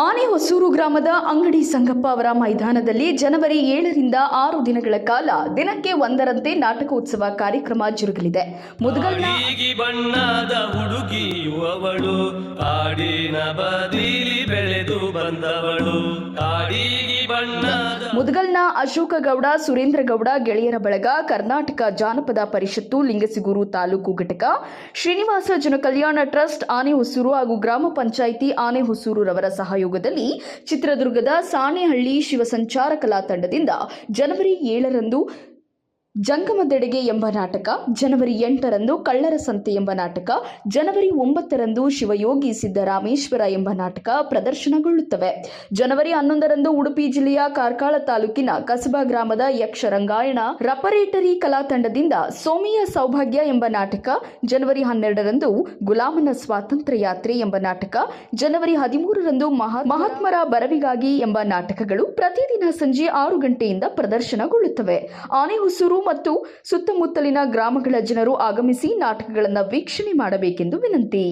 ಆನೆ ಹೊಸೂರು ಗ್ರಾಮದ ಅಂಗಡಿ ಸಂಗಪ್ಪ ಅವರ ಮೈದಾನದಲ್ಲಿ ಜನವರಿ ಏಳರಿಂದ ಆರು ದಿನಗಳ ಕಾಲ ದಿನಕ್ಕೆ ಒಂದರಂತೆ ನಾಟಕೋತ್ಸವ ಕಾರ್ಯಕ್ರಮ ಜರುಗಲಿದೆ. ಮುದಗಲ್ನ ಬಣ್ಣದ ಕಾಡಿನ ಬದಿಲಿ ಬೆಳೆದು ಬಂದವಳು. ಕಾಡಿಗಿ ಬಣ್ಣ ಮುದಗಲ್ನ ಅಶೋಕ ಗೌಡ ಸುರೇಂದ್ರ ಗೌಡ ಗೆಳೆಯರ ಬಳಗ, ಕರ್ನಾಟಕ ಜಾನಪದ ಪರಿಷತ್ತು, ಲಿಂಗಸಿಗೂರು ತಾಲೂಕು ಘಟಕ, ಶ್ರೀನಿವಾಸ ಜನಕಲ್ಯಾಣ ಟ್ರಸ್ಟ್, ಆನೆ ಹೊಸೂರು ಹಾಗೂ ಗ್ರಾಮ ಪಂಚಾಯಿತಿ ಆನೆ ರವರ ಸಹಯೋಗದಲ್ಲಿ ಚಿತ್ರದುರ್ಗದ ಸಾಣೆಹಳ್ಳಿ ಶಿವಸಂಚಾರ ಕಲಾ ತಂಡದಿಂದ ಜನವರಿ ಏಳರಂದು ಜಂಗಮದೆಡೆಗೆ ಎಂಬ ನಾಟಕ, ಜನವರಿ ಎಂಟರಂದು ಕಳ್ಳರ ಸಂತೆ ಎಂಬ ನಾಟಕ, ಜನವರಿ ಒಂಬತ್ತರಂದು ಶಿವಯೋಗಿ ಸಿದ್ದರಾಮೇಶ್ವರ ಎಂಬ ನಾಟಕ ಪ್ರದರ್ಶನಗೊಳ್ಳುತ್ತವೆ. ಜನವರಿ ಹನ್ನೊಂದರಂದು ಉಡುಪಿ ಜಿಲ್ಲೆಯ ಕಾರ್ಕಳ ತಾಲೂಕಿನ ಕಸಬಾ ಗ್ರಾಮದ ಯಕ್ಷರಂಗಾಯಣ, ರಪರೇಟರಿ ಕಲಾ ತಂಡದಿಂದ ಸೋಮಿಯ ಸೌಭಾಗ್ಯ ಎಂಬ ನಾಟಕ, ಜನವರಿ ಹನ್ನೆರಡರಂದು ಗುಲಾಮನ ಸ್ವಾತಂತ್ರ್ಯ ಯಾತ್ರೆ ಎಂಬ ನಾಟಕ, ಜನವರಿ ಹದಿಮೂರರಂದು ಮಹಾ, ಮಹಾತ್ಮರ ಬರವಿಗಾಗಿ ಎಂಬ ನಾಟಕಗಳು ಪ್ರತಿದಿನ ಸಂಜೆ ಆರು ಗಂಟೆಯಿಂದ ಪ್ರದರ್ಶನಗೊಳ್ಳುತ್ತವೆ. ಆನೆ ಹೊಸೂರು ಮತ್ತು ಸುತ್ತಮುತ್ತಲಿನ ಗ್ರಾಮಗಳ ಜನರು ಆಗಮಿಸಿ ನಾಟಕಗಳನ್ನು ವೀಕ್ಷಣೆ ಮಾಡಬೇಕೆಂದು ವಿನಂತಿ.